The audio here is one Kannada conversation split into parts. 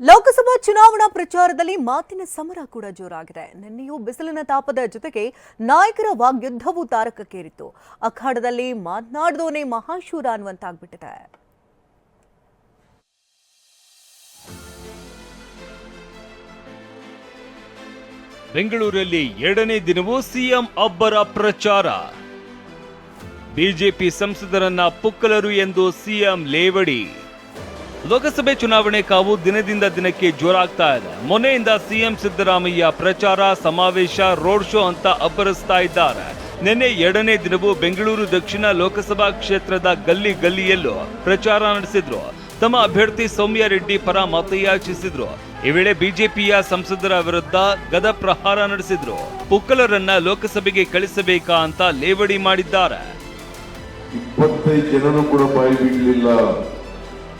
ಲೋಕಸಭಾ ಚುನಾವಣಾ ಪ್ರಚಾರದಲ್ಲಿ ಮಾತಿನ ಸಮರ ಕೂಡ ಜೋರಾಗಿದೆ. ನಿನ್ನೆಯೂ ಬಿಸಿಲಿನ ತಾಪದ ಜೊತೆಗೆ ನಾಯಕರ ವಾಗ್ಯುದ್ಧವೂ ತಾರಕಕ್ಕೇರಿತ್ತು. ಅಖಾಡದಲ್ಲಿ ಮಾತನಾಡದೋನೇ ಮಹಾಶೂರ ಅನ್ನುವಂತಾಗ್ಬಿಟ್ಟಿದೆ. ಬೆಂಗಳೂರಲ್ಲಿ ಎರಡನೇ ದಿನವೂ ಸಿಎಂ ಅಬ್ಬರ ಪ್ರಚಾರ. ಬಿಜೆಪಿ ಸಂಸದರನ್ನ ಪುಕ್ಕಲರು ಎಂದು ಸಿಎಂ ಲೇವಡಿ. ಲೋಕಸಭೆ ಚುನಾವಣೆ ಕಾವು ದಿನದಿಂದ ದಿನಕ್ಕೆ ಜೋರಾಗ್ತಾ ಇದೆ. ಮೊನ್ನೆಯಿಂದ ಸಿಎಂ ಸಿದ್ದರಾಮಯ್ಯ ಪ್ರಚಾರ, ಸಮಾವೇಶ, ರೋಡ್ ಶೋ ಅಂತ ಅಬ್ಬರಿಸ್ತಾ ಇದ್ದಾರೆ. ನಿನ್ನೆ ಎರಡನೇ ದಿನವೂ ಬೆಂಗಳೂರು ದಕ್ಷಿಣ ಲೋಕಸಭಾ ಕ್ಷೇತ್ರದ ಗಲ್ಲಿ ಗಲ್ಲಿಯಲ್ಲೂ ಪ್ರಚಾರ ನಡೆಸಿದ್ರು. ತಮ್ಮ ಅಭ್ಯರ್ಥಿ ಸೌಮ್ಯ ರೆಡ್ಡಿ ಪರ ಮತಯಾಚಿಸಿದ್ರು. ಈ ವೇಳೆ ಬಿಜೆಪಿಯ ಸಂಸದರ ವಿರುದ್ಧ ಗದ ಪ್ರಹಾರ ನಡೆಸಿದ್ರು. ಪುಕ್ಕಲರನ್ನ ಲೋಕಸಭೆಗೆ ಕಳಿಸಬೇಕಾ ಅಂತ ಲೇವಡಿ ಮಾಡಿದ್ದಾರೆ. ಇಪ್ಪತ್ತೈದು ಜನರು ಕೂಡ ಬಾಯಿ ಬಿಡಲಿಲ್ಲ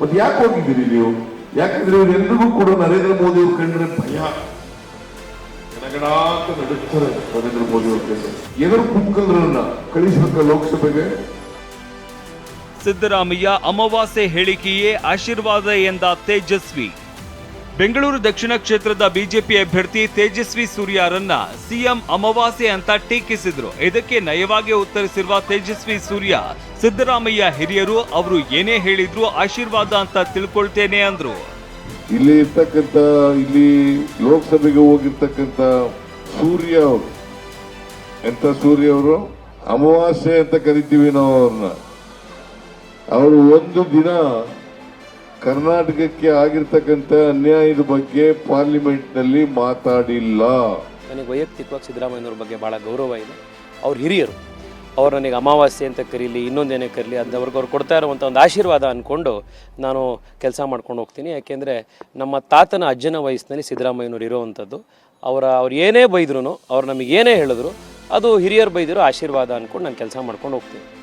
ಮತ್ತೆ ಯಾಕೆ ಹೋಗಿದ್ದೀರಿ ನೀವು? ಯಾಕಂದ್ರೆ ಇವರೆಲ್ಲರಿಗೂ ಕೂಡ ನರೇಂದ್ರ ಮೋದಿ ಅವ್ರು ಕಂಡ್ರೆ ಭಯ. ನಡುತ್ತಾರೆ ನರೇಂದ್ರ ಮೋದಿ ಅವ್ರ ಕಂಡ್ರೆ ಎದುರು ಕುಕ್ಕಲ್ರನ್ನ ಕಳಿಸ್ಬೇಕ ಲೋಕಸಭೆಗೆ? ಸಿದ್ದರಾಮಯ್ಯ ಅಮಾವಾಸ್ಯೆ ಹೇಳಿಕೆಯೇ ಆಶೀರ್ವಾದ ಎಂದ ತೇಜಸ್ವಿ. ಬೆಂಗಳೂರು ದಕ್ಷಿಣ ಕ್ಷೇತ್ರದ ಬಿಜೆಪಿ ಅಭ್ಯರ್ಥಿ ತೇಜಸ್ವಿ ಸೂರ್ಯರನ್ನ ಸಿಎಂ ಅಮಾವಾಸ್ಯೆ ಅಂತ ಟೀಕಿಸಿದ್ರು. ಇದಕ್ಕೆ ನಯವಾಗಿ ಉತ್ತರಿಸಿರುವ ತೇಜಸ್ವಿ ಸೂರ್ಯ, ಸಿದ್ದರಾಮಯ್ಯ ಹಿರಿಯರು ಅವರು ಏನೇ ಹೇಳಿದ್ರು ಆಶೀರ್ವಾದ ಅಂತ ತಿಳ್ಕೊಳ್ತೇನೆ ಅಂದ್ರು. ಇಲ್ಲಿ ಇರ್ತಕ್ಕಂಥ, ಇಲ್ಲಿ ಲೋಕಸಭೆಗೆ ಹೋಗಿರ್ತಕ್ಕಂಥ ಸೂರ್ಯ ಅವರು ಎಂತ ಸೂರ್ಯ ಅವರು? ಅಮಾವಾಸ್ಯೆ ಅಂತ ಕರಿತೀವಿ ನಾವು ಅವ್ರನ್ನ. ಅವರು ಒಂದು ದಿನ ಕರ್ನಾಟಕಕ್ಕೆ ಆಗಿರ್ತಕ್ಕಂಥ ಅನ್ಯಾಯದ ಬಗ್ಗೆ ಪಾರ್ಲಿಮೆಂಟ್ನಲ್ಲಿ ಮಾತಾಡಿಲ್ಲ. ನನಗೆ ವೈಯಕ್ತಿಕವಾಗಿ ಸಿದ್ದರಾಮಯ್ಯನವ್ರ ಬಗ್ಗೆ ಭಾಳ ಗೌರವ ಇದೆ. ಅವ್ರ ಹಿರಿಯರು. ಅವ್ರು ನನಗೆ ಅಮಾವಾಸ್ಯೆ ಅಂತ ಕರೀಲಿ ಇನ್ನೊಂದೇನೇ ಕರೀಲಿ ಅದು ಅವ್ರಿಗೆ ಅವ್ರು ಕೊಡ್ತಾ ಇರುವಂಥ ಒಂದು ಆಶೀರ್ವಾದ ಅಂದ್ಕೊಂಡು ನಾನು ಕೆಲಸ ಮಾಡ್ಕೊಂಡು ಹೋಗ್ತೀನಿ. ಯಾಕೆಂದರೆ ನಮ್ಮ ತಾತನ ಅಜ್ಜನ ವಯಸ್ಸಿನಲ್ಲಿ ಸಿದ್ದರಾಮಯ್ಯನವ್ರು ಇರೋವಂಥದ್ದು. ಅವರ, ಅವ್ರು ಏನೇ ಬೈದ್ರು ಅವ್ರು ಏನೇ ಹೇಳಿದ್ರು, ಅದು ಹಿರಿಯರು ಬೈದಿರೋ ಆಶೀರ್ವಾದ ಅಂದ್ಕೊಂಡು ನಾನು ಕೆಲಸ ಮಾಡ್ಕೊಂಡು ಹೋಗ್ತೀನಿ.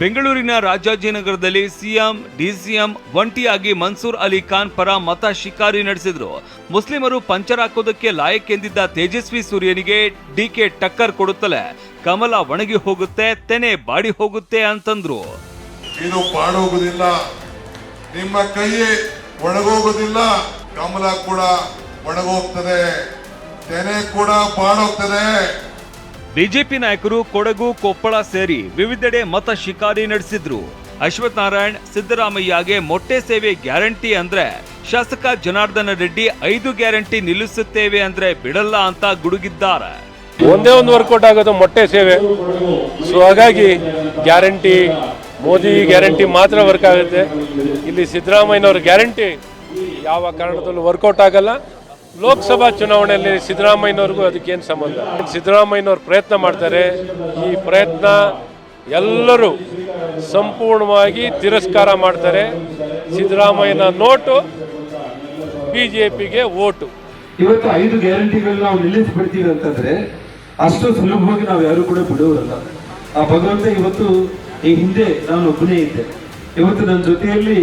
ಬೆಂಗಳೂರಿನ ರಾಜಾಜಿನಗರದಲ್ಲಿ ಸಿಎಂ, ಡಿಸಿಎಂ ಒಂಟಿಯಾಗಿ ಮನ್ಸೂರ್ ಅಲಿ ಖಾನ್ ಪರ ಮತ ಶಿಕಾರಿ ನಡೆಸಿದ್ರು. ಮುಸ್ಲಿಮರು ಪಂಚರ್ ಹಾಕೋದಕ್ಕೆ ಲಾಯಕ್ ಎಂದಿದ್ದ ತೇಜಸ್ವಿ ಸೂರ್ಯನಿಗೆ ಡಿಕೆ ಟಕ್ಕರ್ ಕೊಡುತ್ತಲೇ, ಕಮಲ ಒಣಗಿ ಹೋಗುತ್ತೆ, ತೆನೆ ಬಾಡಿ ಹೋಗುತ್ತೆ ಅಂತಂದ್ರು. ಇದು ಬಾಡೋಗುದಿಲ್ಲ ನಿಮ್ಮ ಕೈ ಒಣಗೋಗುದಿಲ್ಲ, ಕಮಲ ಕೂಡ ಒಣಗೋಗ್ತದೆ, ತೆನೆ ಕೂಡ ಬಾಡೋಗ್ತದೆ ಬಿಜೆಪಿ ನಾಯಕರು ಕೊಡಗು, ಕೊಪ್ಪಳ ಸೇರಿ ವಿವಿಧೆಡೆ ಮತ ಶಿಕಾರಿ ನಡೆಸಿದ್ರು. ಅಶ್ವಥ್ ನಾರಾಯಣ್ ಸಿದ್ದರಾಮಯ್ಯಗೆ ಮೊಟ್ಟೆ ಸೇವೆ ಗ್ಯಾರಂಟಿ ಅಂದ್ರೆ ಶಾಸಕ ಜನಾರ್ದನ ರೆಡ್ಡಿ ಐದು ಗ್ಯಾರಂಟಿ ನಿಲ್ಲಿಸುತ್ತೇವೆ ಅಂದ್ರೆ ಬಿಡಲ್ಲ ಅಂತ ಗುಡುಗಿದ್ದಾರೆ. ಒಂದೇ ಒಂದು ವರ್ಕೌಟ್ ಆಗೋದು ಮೊಟ್ಟೆ ಸೇವೆ. ಸೊ ಹಾಗಾಗಿ ಗ್ಯಾರಂಟಿ, ಮೋದಿ ಗ್ಯಾರಂಟಿ ಮಾತ್ರ ವರ್ಕ್ ಆಗುತ್ತೆ. ಇಲ್ಲಿ ಸಿದ್ದರಾಮಯ್ಯನವ್ರ ಗ್ಯಾರಂಟಿ ಯಾವ ಕಾರಣದಲ್ಲೂ ವರ್ಕೌಟ್ ಆಗಲ್ಲ. ಲೋಕಸಭಾ ಚುನಾವಣೆಯಲ್ಲಿ ಸಿದ್ದರಾಮಯ್ಯನವ್ರಿಗೂ ಅದಕ್ಕೇನು ಸಂಬಂಧ? ಸಿದ್ದರಾಮಯ್ಯನವ್ರು ಪ್ರಯತ್ನ ಮಾಡ್ತಾರೆ. ಈ ಪ್ರಯತ್ನ ಎಲ್ಲರೂ ಸಂಪೂರ್ಣವಾಗಿ ತಿರಸ್ಕಾರ ಮಾಡ್ತಾರೆ. ಸಿದ್ದರಾಮಯ್ಯನ ನೋಟು ಬಿ ಜೆ ಪಿಗೆ ಓಟು. ಇವತ್ತು ಐದು ಗ್ಯಾರಂಟಿಗಳನ್ನ ನಾವು ನಿಲ್ಲಿಸ್ಬಿಡ್ತೀವಿ ಅಂತಂದ್ರೆ ಅಷ್ಟು ಸುಲಭವಾಗಿ ನಾವು ಯಾರು ಕೂಡ ಬಿಡುವುದಲ್ಲ ಆ ಭಗವಂತ ಇವತ್ತು ಈ ಹಿಂದೆ ನಾನು ಒಬ್ಬನೇ ಇದ್ದೆ. ಇವತ್ತು ನನ್ನ ಜೊತೆಯಲ್ಲಿ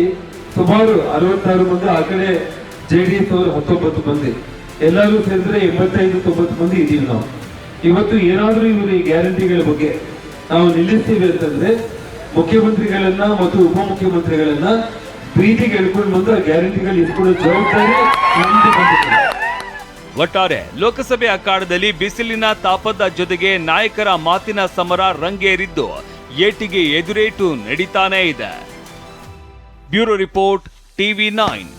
ಸುಮಾರು ಅರವತ್ತಾರು ಮಂದಿ ಆ ಕಡೆ ಜೆ ಡಿ ಎಸ್ ಅವರು ಹತ್ತೊಂಬತ್ತು ಮಂದಿ, ಎಲ್ಲರೂ ಸೇರಿದ್ರೆ ಎಂಬತ್ತೈದು, ತೊಂಬತ್ತು ಮಂದಿ ಇದ್ದೀವಿ ನಾವು. ಇವತ್ತು ಏನಾದರೂ ಇವರು ಈ ಗ್ಯಾರಂಟಿಗಳ ಬಗ್ಗೆ ನಾವು ನಿಲ್ಲಿಸ್ತೀವಿ ಅಂತಂದ್ರೆ, ಮುಖ್ಯಮಂತ್ರಿಗಳನ್ನ ಮತ್ತು ಉಪಮುಖ್ಯಮಂತ್ರಿಗಳನ್ನ ಪ್ರೀತಿಗೆ ಎಳ್ಕೊಂಡು ಬಂದು ಆ ಗ್ಯಾರಂಟಿಗಳು ಇಟ್ಕೊಳ್ಳೋ ಜವಾಬ್ದಾರಿ ಒಟ್ಟಾರೆ ಲೋಕಸಭೆ ಅಖಾಡದಲ್ಲಿ ಬಿಸಿಲಿನ ತಾಪದ ಜೊತೆಗೆ ನಾಯಕರ ಮಾತಿನ ಸಮರ ರಂಗೇರಿದ್ದು ಏಟಿಗೆ ಎದುರೇಟು ನಡೀತಾನೇ ಇದೆ. Bureau report, TV nine.